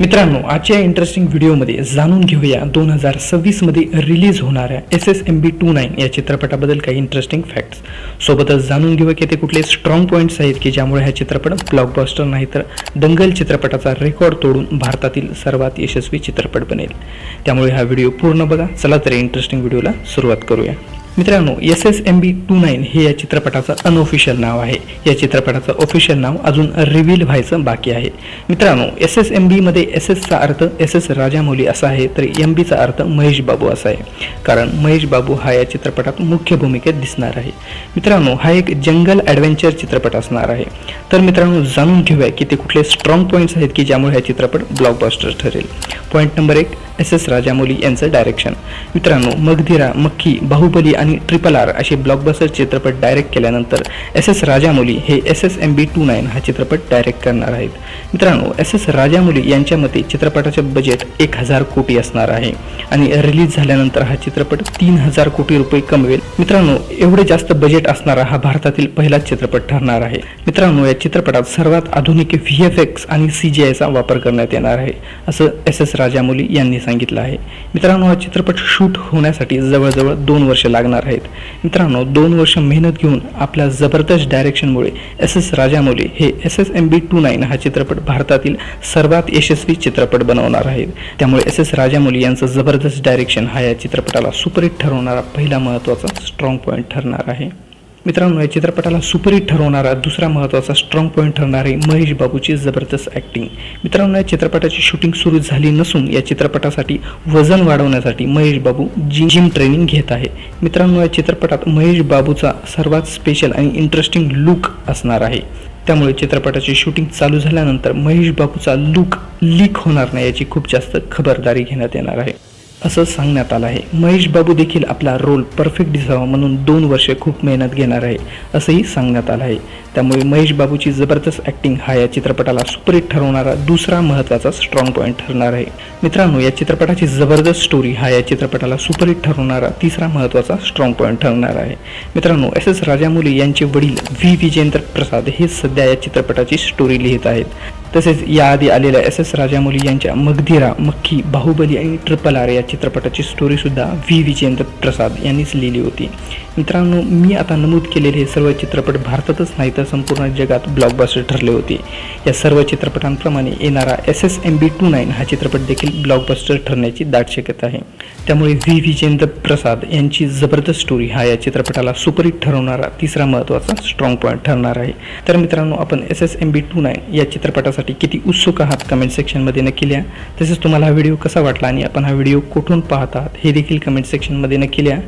मित्रांनो आजच्या इंटरेस्टिंग व्हिडिओमध्ये जाणून घेऊया दोन हजार सव्वीसमध्ये रिलीज होणाऱ्या S S M B two nine या चित्रपटाबद्दल काही इंटरेस्टिंग फॅक्ट्स सोबतच जाणून घेऊया की ते कुठले स्ट्रॉंग पॉईंट्स आहेत की ज्यामुळे हा चित्रपट ब्लॉकबस्टर नाही तर दंगल चित्रपटाचा रेकॉर्ड तोडून भारतातील सर्वात यशस्वी चित्रपट बनेल. त्यामुळे हा व्हिडिओ पूर्ण बघा. चला तर इंटरेस्टिंग व्हिडिओला सुरुवात करूया. मित्रांनो S S M B two nine हे या चित्रपटाचं अनऑफिशियल नाव आहे. या चित्रपटाचं ऑफिशियल नाव अजून रिव्हील व्हायचं बाकी आहे. मित्रांनो एस एस एम बीमध्ये एस एसचा अर्थ एस एस राजामौली असा आहे तर एम बीचा अर्थ महेश बाबू असा आहे. कारण महेश बाबू हा या चित्रपटात मुख्य भूमिकेत दिसणार आहे. मित्रांनो हा एक जंगल ॲडव्हेंचर चित्रपट असणार आहे. तर मित्रांनो जाणून घेऊया की ते कुठले स्ट्रॉंग पॉईंट्स आहेत की ज्यामुळे हा चित्रपट ब्लॉकबस्टर ठरेल. पॉईंट नंबर एक एस एस राजामौली यांचं डायरेक्शन मित्रांनो मगधीरा मक्खी बाहुबली आणि ट्रिपल आर असे ब्लॉकबस्टर चित्रपट डायरेक्ट केल्यानंतर एस एस राजामौली हे S S M B two nine हा चित्रपट डायरेक्ट करणार आहेत. मित्रांनो एस एस राजामौली यांच्या मते चित्रपटाचे बजेट एक हजार कोटी असणार आहे आणि रिलीज झाल्यानंतर हा चित्रपट तीन हजार कोटी रुपये कमवेल. मित्रांनो एवढे जास्त बजेट असणारा हा भारतातील पहिलाच चित्रपट ठरणार आहे. मित्रांनो या चित्रपटात सर्वात आधुनिक व्ही एफ एक्स आणि सी जी आयचा वापर करण्यात येणार आहे असं एस एस राजामौली यांनी सांगितलं. सांगितलं आहे. मित्रांनो हा चित्रपट शूट होण्यासाठी जवळजवळ दोन वर्ष लागणार आहेत. मित्रांनो दोन वर्ष मेहनत घेऊन आपल्या जबरदस्त डायरेक्शनमुळे एस एस राजामौली हे S S M B two nine हा चित्रपट भारतातील सर्वात यशस्वी चित्रपट बनवणार आहेत. त्यामुळे एस एस राजामौली यांचं जबरदस्त डायरेक्शन हा या चित्रपटाला सुपरहिट ठरवणारा पहिला महत्त्वाचा स्ट्रॉंग पॉईंट ठरणार आहे. मित्रांनो या चित्रपटाला सुपरहिट ठरवणारा दुसरा महत्त्वाचा स्ट्रॉंग पॉईंट ठरणार आहे महेश बाबूची जबरदस्त ॲक्टिंग मित्रांनो या चित्रपटाची शूटिंग सुरू झाली नसून या चित्रपटासाठी वजन वाढवण्यासाठी Mahesh Babu gym gym training घेत आहे. मित्रांनो या चित्रपटात महेश बाबूचा सर्वात स्पेशल आणि इंटरेस्टिंग लुक असणार आहे. त्यामुळे चित्रपटाची शूटिंग चालू झाल्यानंतर महेश बाबूचा लुक लीक होणार नाही याची खूप जास्त खबरदारी घेण्यात येणार आहे. असं सांगण्यात आलं आहे. महेश बाबू देखील आपला रोल परफेक्ट दिसावा म्हणून दोन वर्षे खूप मेहनत घेणार आहे असंही सांगण्यात आलं आहे. त्यामुळे महेश बाबूची जबरदस्त ॲक्टिंग हा या चित्रपटाला सुपरहिट ठरवणारा दुसरा महत्त्वाचा स्ट्रॉंग पॉईंट ठरणार आहे. मित्रांनो या चित्रपटाची जबरदस्त स्टोरी हा या चित्रपटाला सुपरहिट ठरवणारा तिसरा महत्त्वाचा स्ट्रॉंग पॉईंट ठरणार आहे. मित्रांनो एस एस राजामौली यांचे वडील व्ही. विजेंद्र प्रसाद हे सध्या या चित्रपटाची स्टोरी लिहित आहेत. तसेच याआधी आलेल्या एस एस राजामौली यांच्या मगधीरा मक्खी बाहुबली आणि ट्रिपल आर या चित्रपटाची स्टोरीसुद्धा व्ही. विजेंद्र प्रसाद यांनीच लिहिली होती. मित्रांनो मी आता नमूद केलेले हे सर्व चित्रपट भारतातच नाही तर संपूर्ण जगात ब्लॉकबस्टर ठरले होते. या सर्व चित्रपटांप्रमाणे येणारा S S M B two nine हा चित्रपट देखील ब्लॉकबस्टर ठरण्याची दाट शक्यता आहे. त्यामुळे व्ही. विजेंद्र प्रसाद यांची जबरदस्त स्टोरी हा या चित्रपटाला सुपरहिट ठरवणारा तिसरा महत्त्वाचा स्ट्रॉंग पॉईंट ठरणार आहे. तर मित्रांनो आपण S S M B two nine या चित्रपटासाठी किती उत्सुक आहात कमेंट सेक्शनमध्ये नक्की लिहा. तसेच तुम्हाला हा व्हिडिओ कसा वाटला आणि आपण हा व्हिडिओ कुठून पाहत आहात हे देखील कमेंट सेक्शनमध्ये नक्की लिहा.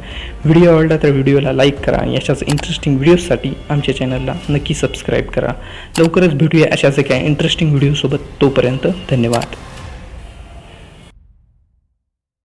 व्हिडिओ आवडला तर व्हिडिओला लाईक करा आणि अशाच इंटरेस्टिंग व्हिडिओजसाठी आमच्या चॅनलला नक्की सबस्क्राईब करा. लवकरच भेटूया अशाच एका इंटरेस्टिंग व्हिडिओसोबत तोपर्यंत धन्यवाद.